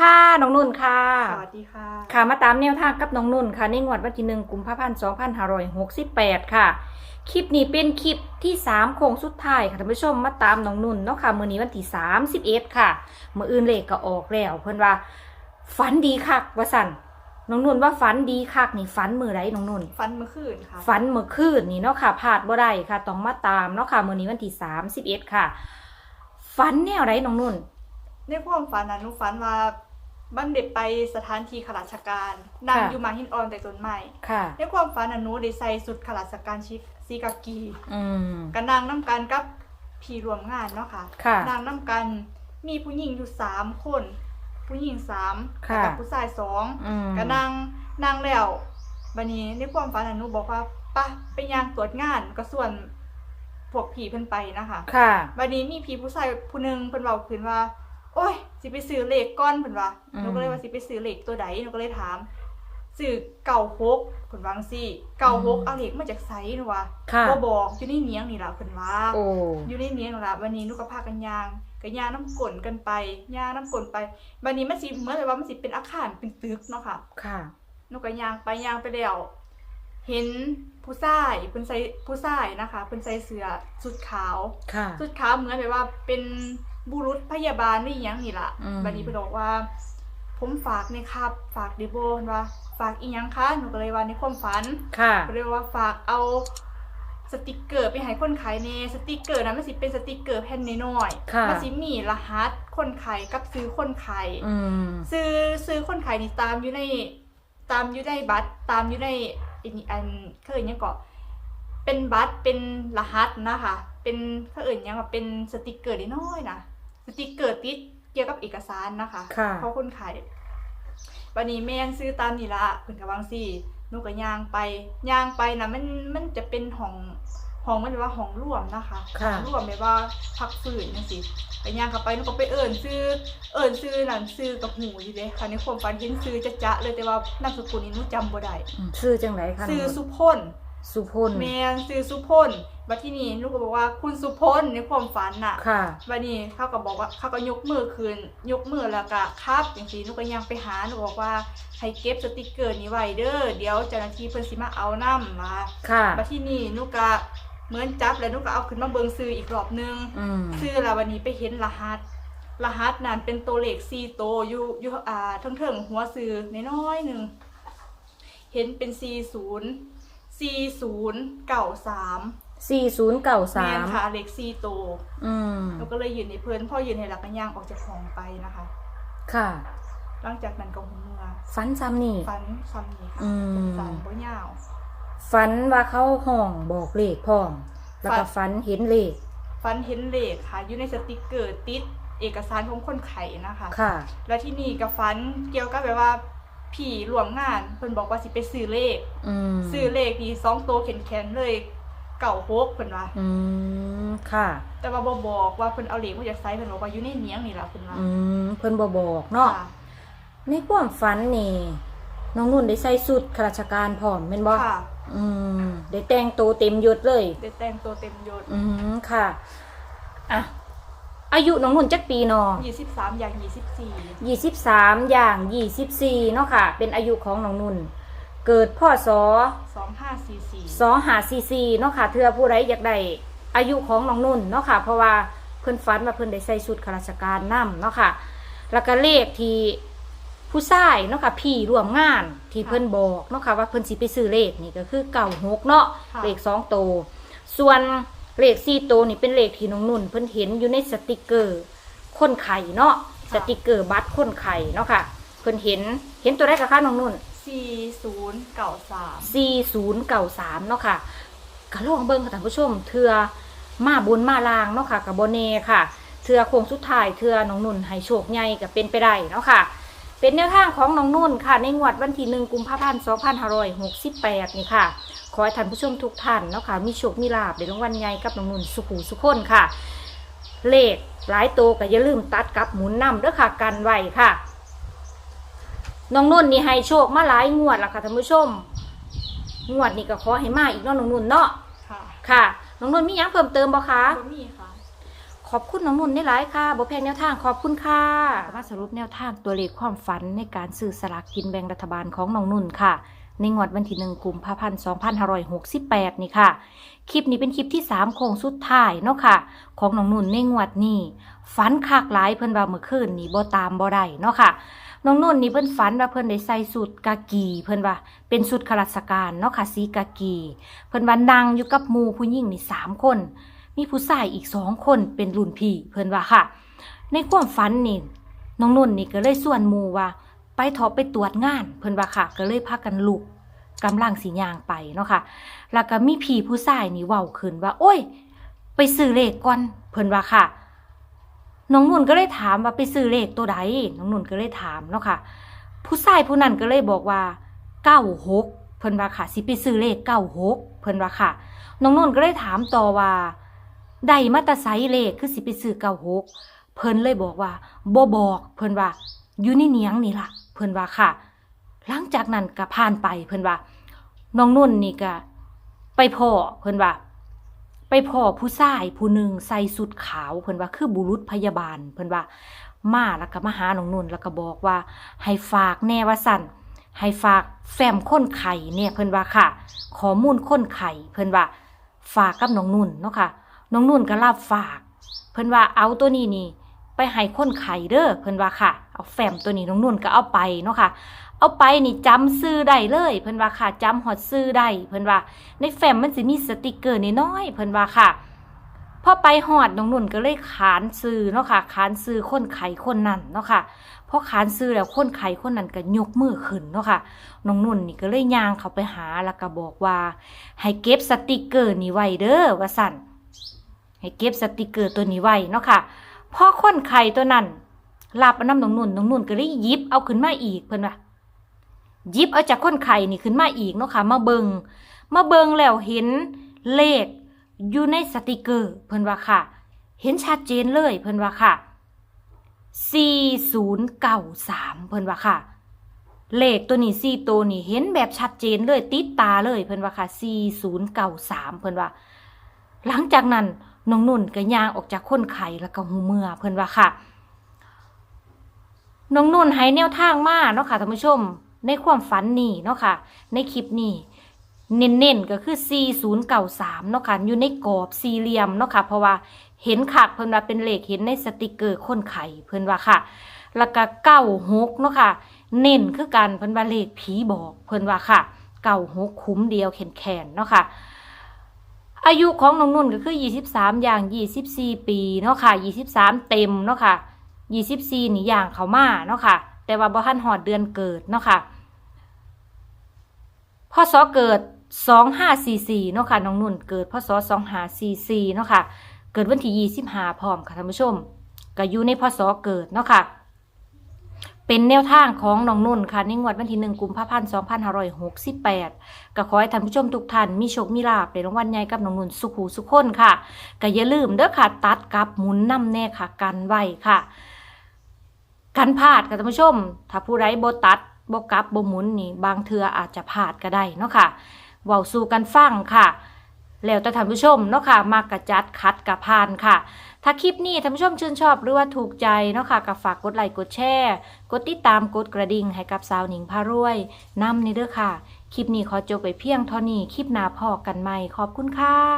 ค่ะ น้องนุ่นค่ะ สวัสดีค่ะ ค่ะมาตามแนวทางกับน้องนุ่นค่ะ ในงวดวันที่หนึ่งกุมภาพันธ์สองพันห้าร้อยหกสิบแปดค่ะ คลิปนี้เป็นคลิปที่สามโค้งสุดท้ายค่ะท่านผู้ชมมาตามน้องนุ่นเนาะค่ะมือนี้วันที่สามสิบเอ็ดค่ะมืออื่นเลขก็ออกแล้ว เพิ่นว่าฝันดีคักว่าสันน้องนุ่นว่าฝันดีคักนี่ฝันมือไรน้องนุ่นฟันเมื่อคืนค่ะฝันเมื่อคืนนี่เนาะค่ะพลาดบ่ได้ค่ะต้องมาตามเนาะค่ะมื้อนี้วันที่31ค่ะฝันแนวไรน้องนุ่นในความฝันนะหนุฝันว่า บันเด็ดไปสถานที่ข้าราชการนั่งค่ะ อยู่หมาหินอ่อนแต่ต้นไม้ค่ะ ในความฝันนะหนูได้ใส่สุดข้าราชการชิสีกากีอืม กันนางน้ำกันกับพี่รวมงานเนาะค่ะ ค่ะ นางน้ำกันมีผู้หญิงอยู่สามคน ผู้หญิงสามค่ะ กับผู้ชายสอง อืม ก็นางนางแล้วบันนี้ในความฝันนะหนูบอกว่าปะไปยางตรวจงานก็ส่วนพวกผีเพิ่นไปนะคะค่ะวันนี้มีพี่ผู้ชายผู้หนึงเพิ่นเว้าขึ้นว่า โอ้ย สิไปซื้อเลขก้อนเพิ่นว่าอืม หนูก็เลยว่าสิไปซื้อเลขตัวใดหนูก็เลยถามซื้อเก่าหกเพิ่นวาจั่งซี่เก่าหกเอาเลขมาจากไสหนูว่าค่ะ บ่บอกอยู่ในเนียงนี่ล่ะเพิ่นว่า โอ้ อยู่ในเนียงนี่ล่ะวันนี้หนูก็พากันย่างก็ย่างน้ำกลนกันไปย่างน้ำกลนไปวันนี้มันสิเหมือนกับว่ามันสิเป็นอาคารเป็นตึกเนาะค่ะค่ะ หนูก็ย่างไปย่างไปแล้วเห็นผู้ชายเพิ่นใส่ผู้ชายนะคะเพิ่นใส่เสื้อชุดขาว ค่ะ สุดขาวเหมือนแบบว่าเป็น บุรุษพยาบาลนี่อหยังนี่ล่ะอืม บัดนี้เพิ่นบอกว่า ผมฝากนี่ครับ ฝากเดโบเพิ่นว่า ฝากอีหยังคะหนูก็เลยว่าในความฝัน ค่ะก็เลยว่าฝากเอาสติกเกอร์ไปให้คนขายเนสติกเกอร์นั้นมันสิเป็นสติกเกอร์แผ่นน้อยค่ะๆมันสิมีรหัสคนขายกับซื้อคนขายอืม ซื้อซื้อคนขายนี่ตามอยู่ในตามอยู่ในบัตรตามอยู่ในอันนี้อันเขาเอ่ยยังเกาะเป็นบัตรเป็นรหัสนะคะ เป็นเขาเอ่ยยังว่าเป็นสติกเกอร์น้อยๆนะสติกเกอร์ติดเกี่ยวกับเอกสารนะคะค่ะเขาคนขายวันนี้แม่นซื้อตามนี่ละเพิ่นกะวางซี่หนูก็ย่างไปย่างไปนะมันมันจะเป็นห้องห้องมันแบบว่าห้องร่วมนะคะค่ะ ห้องร่วมแบบว่าพักฝืนจังซี่ไปย่างเข้าไปหนูก็ไปเอิ้นซื้อเอิญซื้อนั่นซื้อกับหูอยู่เลยค่ะในความฝันเห็นซื้อจะจะๆเลยแต่ว่านามสกุลนี้หนูจำบ่ได้ อืมชื่อจังไรคะซื้อน้งนุ่นสุพล สุพล แมนซื้อสุพล บัดที่นี่หนูก็บอกว่าคุณสุพลในความฝันน่ะค่ะ บัดนี้เขาก็บอกว่าเขาก็ยกมือขึ้นยกมือแล้วก็ครับจังซี่หนูก็ยังไปหาหนูบอกว่าให้เก็บสติกเกอร์นี้ไว้เด้อเดี๋ยวเจ้าหน้าที่เพิ่นสิมาเอานำมาค่ะ บัดที่นี่หนูก็เหมือนจับแล้วหนูก็เอาขึ้นมาเบิ่งซื้ออีกรอบนึงอืมซื้อแล้ววันนี้ไปเห็นรหัส รหัสนั้นเป็นตัวเลขสี่ตัวอยู่อยู่อ่าทั้งเถิงหัวซื้อน้อยๆหนึ่งเห็นเป็นสี่ศูนย์สี่ศูนย์เก่าสาม สี่ศูนย์เก้าแมสานมค่ะเลขสี่ตัวอืม เราก็เลยยืนในเพิ่นพ่อยืนในหลักกันย่างออกจากห้องไปนะคะ ค่ะ หลังจากนั้นก็หัวเมื่อฝันซ้ำนี่ ฟันซ้ำนี้ค่ะอืมฟันบ่ยาว ฝันว่าเขาห้องบอกเลขพร้อมแล้วก็ฝัฝันนเห็นเลข ฟันเห็นเลขค่ะ อยู่ในสติกเกอร์ติดเอกสารของคนไข้นะคะ ค่ะ แล้วที่นี่กับฟันเกี่ยวกับแบบว่าผีหลวงงานเพิ่นบอกว่าสิไปซื้อเลข อืมซื้อเลขนี่สองตัวแขนๆเลย เก่าหกเพิ่นว่าอืมค่ะ แต่ว่าบ่บอกว่าเพิ่นเอาเลขมาจากไสเพิ่นบอกว่าอยู่ในเนียงนี่ล่ะเพิ่นว่าอืมเพิ่นบ่บอกเนาะค่ะในความฝันนี่น้องนุ่นได้ใส่สุดข้าราชการพร้อมแม่นบ่ค่ะอืมได้แต่งตัวเต็มยศเลย ได้แต่งตัวเต็มยศอืมค่ะอะอายุน้องนุ่นจักปีเนาะ23อย่าง24ยี่สิบสามอย่างยี่สิบสี่เนาะค่ะ เป็นอายุของน้องนุ่น เกิดพ่อสอ2544สอหาซีซีเนาะค่ะเธอผู้ใดอยากได้อายุของน้องนุ่นเนาะค่ะ เพราะว่าเพิ่นฝันว่าเพิ่นได้ใส่ชุดข้าราชการนํเนาะค่ะ แล้วก็เลขที่ผู้ชายเนาะค่ะพี่ร่วมงานที่เพิ่นบอกเนาะค่ะว่าเพิ่นสิไปซื้อเลขนี่ก็คือเก่าหกเนาะค่ะเลขสองโตวส่วนเลขสี่โตวนี่เป็นเลขที่น้องนุ่น เพิ่นเห็นอยู่ในสติกเกอร์คนไข่เนาะสติกเกอร์บัตรคนไข่เนาะค่ะ เพิ่นเห็นเห็นตัวแรกกับค่ะน้องนุ่น 4093 4093เนาะค่ะก็ลองเบิ่งค่ะท่านผู้ชมเทือมาบุญมาลางเนาะค่ะกับโบเน่ค่ะเทือโค้งสุดท้ายเทือน้องนุ่นให้โชคใหญ่ก็เป็นไปได้เนาะค่ะ เป็นแนวทางของน้องนุ่นค่ะ ในงวดวันที่หนึ่งกุมภาพันธ์2568 นี่ค่ะ ขอให้ท่านผู้ชมทุกท่านเนาะค่ะ มีโชค มีลาบในรางวัลใหญ่กับน้องนุ่นสุขูสุขคนค่ะ เลขหลายตัวก็อย่าลืมตัดกับหมุนนำเด้อค่ะกันไว้ค่ะ น้องนุ่นนี่ให้โชคมาหลายงวดแล้วค่ะท่านผู้ชม งวดนี้ก็ขอให้มาอีกเนาะน้องนุ่นเนาะค่ะค่ะ น้องนุ่นมีหยังเพิ่มเติมบ่คะ บ่มีค่ะ ขอบคุณน้องนุ่นได้หลายค่ะบ่แพงแนวทางขอบคุณค่ะมาสรุปแนวทางตัวเลขความฝันในการซื้อสลากกินแบ่งรัฐบาลของน้องนุ่นค่ะ ในงวดวันที่หนึ่งกุมภาพันธ์2568 นี่ค่ะ คลิปนี้เป็นคลิปที่ 3 โค้งสุดท้ายเนาะค่ะ ของน้องนุ่นในงวดนี้ฝันคักหลายเพิ่นว่าเมื่อคืนนี้บ่ตามบ่ได้เนาะค่ะ น้องนุ่นนี่เพิ่นฝันว่าเพิ่นได้ใส่สูทกากี เพิ่นว่าเป็นสูทข้าราชการเนาะค่ะสีกากี เพิ่นว่านั่งอยู่กับหมู่ผู้หญิงนี่สามคน มีผู้ชายอีกสองคนเป็นรุ่นพี่ เพิ่นว่าค่ะ ในความฝันนี่น้องนุ่นนี่ก็เลยส่วนหมู่ว่า ไปเถอไปตรวจงาน เพิ่นว่าค่ะ ก็เลยพากันลุกกำลังสีย่างไปเนาะค่ะ แล้วก็มีพี่ผู้ชายนี่เว้าขึ้นว่า โอ้ย ไปซื้อเลขก่อน เพิ่นว่าค่ะ น้องนุ่นก็เลยถามว่าไปซื้อเลขตัวใดน้องนุ่นก็เลยถามเนาะค่ะ ผู้ชายผู้นั้นก็เลยบอกว่าเก้าหกเพิ่นว่าค่ะสิไปซื้อเลขเก้าหกเพิ่นว่าค่ะน้องนุ่นก็เลยถามต่อว่าได้มาตาไซเลขคือสิไปซื้อเก้าหกเพิ่นเลยบอกว่าบ่บอก เพิ่นว่าอยู่ในเนียงนี่ล่ะ เพิ่นว่าค่ะ หลังจากนั้นก็ผ่านไปเพิ่นว่าน้องนุ่นนี่ก็ไปพ่อเพิ่นว่า ไปพ่อผู้ชายผู้หนึ่งใส่สุดขาวเพิ่นว่าคือบุรุษพยาบาลเพิ่นว่ามาแล้วก็มาหาน้องนุ่นแล้วก็บอกว่า ให้ฝากแน่ว่าสั่นให้ฝากแฟ้มค้นไข่เนี่ยเพิ่นว่าค่ะข้อมูลค้นไข่เพิ่นว่า ฝากกับหนองนุ่นเนาะค่ะหนองนุ่นก็รับฝาก เพิ่นว่าเอาตัวนี้นี่ไปให้ค้นไข่เด้อเพิ่นว่าค่ะ เอาแฟ้มตัวนี้หนองนุ่นก็เอาไปเนาะค่ะ เอาไปนี่จำซื้อได้เลยเพิ่นว่าค่ะจำฮอดซื้อได้เพิ่นว่า ในแฟ้มมันสิมีสติกเกอร์น้อยๆเพิ่นว่าค่ะพอไปฮอดน้องนุ่นก็เลยขานซื้อเนาะค่ะ ขานซื้อคนไข่คนนั้นเนาะค่ะพอขานซื้อแล้วคนไข่คนนั้นก็ยกมือขึ้นเนาะค่ะน้องนุ่นนี่ก็เลยย่างเขาไปหาแล้วก็บอกว่า ให้เก็บสติกเกอร์นี้ไว้เด้อว่าสั่นให้เก็บสติกเกอร์ตัวนี้ไว้เนาะค่ะพอคนไข่ตัวนั้นรับน้ำน้องนุ่นน้องนุ่นก็เลยยิบเอาขึ้นมาอีกเพิ่นว่า ยิบเอาจากคนไข่นี่ขึ้นมาอีกเนาะค่ะ มาเบิงมาเบิงแล้วเห็นเลขอยู่ในสติกเกอร์เพิ่นว่าค่ะ เห็นชัดเจนเลยเพิ่นว่าค่ะ 4093 เพิ่นว่าค่ะ เลขตัวนี้4ตัวนี้เห็นแบบชัดเจนเลยติดตาเลยเพิ่นว่าค่ะ 4093 เพิ่นว่า หลังจากนั้นน้องนุ่นก็ย่างออกจากคนไข่แล้วก็หูเมื่อเพิ่นว่าค่ะน้องนุ่นให้แนวทางมาเนาะค่ะท่านผู้ชม ในความฝันนี่เนาะค่ะ ในคลิปนี้เน้นๆก็คือ 4093เนาะค่ะ อยู่ในกรอบสี่เหลี่ยมเนาะค่ะ เพราะว่าเห็นคักเพิ่นว่าเป็นเลขเห็นในสติกเกอร์คนไข่เพิ่นว่าค่ะ แล้วก็96เนาะค่ะ เน้นคือกันเพิ่นว่าเลขผีบอกเพิ่นว่าค่ะ96คุ้มเดียวแขนเนาะค่ะ อายุของน้องนุ่นก็คือ 23 อย่าง 24 ปีเนาะค่ะ 23 เต็มเนาะค่ะ 24นี่อย่างเขามาเนาะค่ะ แต่ว่าบ่ทันหอดเดือนเกิดเนาะค่ะพศเกิด2544เนาะค่ะน้องนุ่นเกิดพศ2544เนาะค่ะเกิดวันที่25พร้อมค่ะท่านผู้ชมก็อยู่ในพศเกิดเนาะค่ะเป็นแนวทางของน้องนุ่นค่ะในงวดวันที่1กุมภาพันธ์2568ก็ขอให้ท่านผู้ชมทุกท่านมีโชคมีลาภในรางวัลใหญ่กับน้องนุ่นสุขหูสุขคนค่ะก็อย่าลืมเด้อค่ะ ตัดกับหมุนนำแน่ค่ะกันไว้ค่ะ กันพลาดค่ะท่านผู้ชม ถ้าผู้ไร้บตัดบกลับบหมุนนี่บางเทืออาจจะพลาดก็ได้เนาะค่ะเว้าสู่กันฟังค่ะ แล้วแต่ท่านผู้ชมเนาะค่ะมากกระจัดคัดกระพานค่ะ ถ้าคลิปนี้ท่านผู้ชมชื่นชอบหรือว่าถูกใจเนาะค่ะก็ฝากกดไลค์กดแชร์กดติดตามกดกระดิ่งให้กับสาวหนิงพารวยนำในเด้อค่ะ คลิปนี้ขอจบไปเพียงเท่านี้คลิปหน้าพอกันใหม่ขอบคุณค่ะ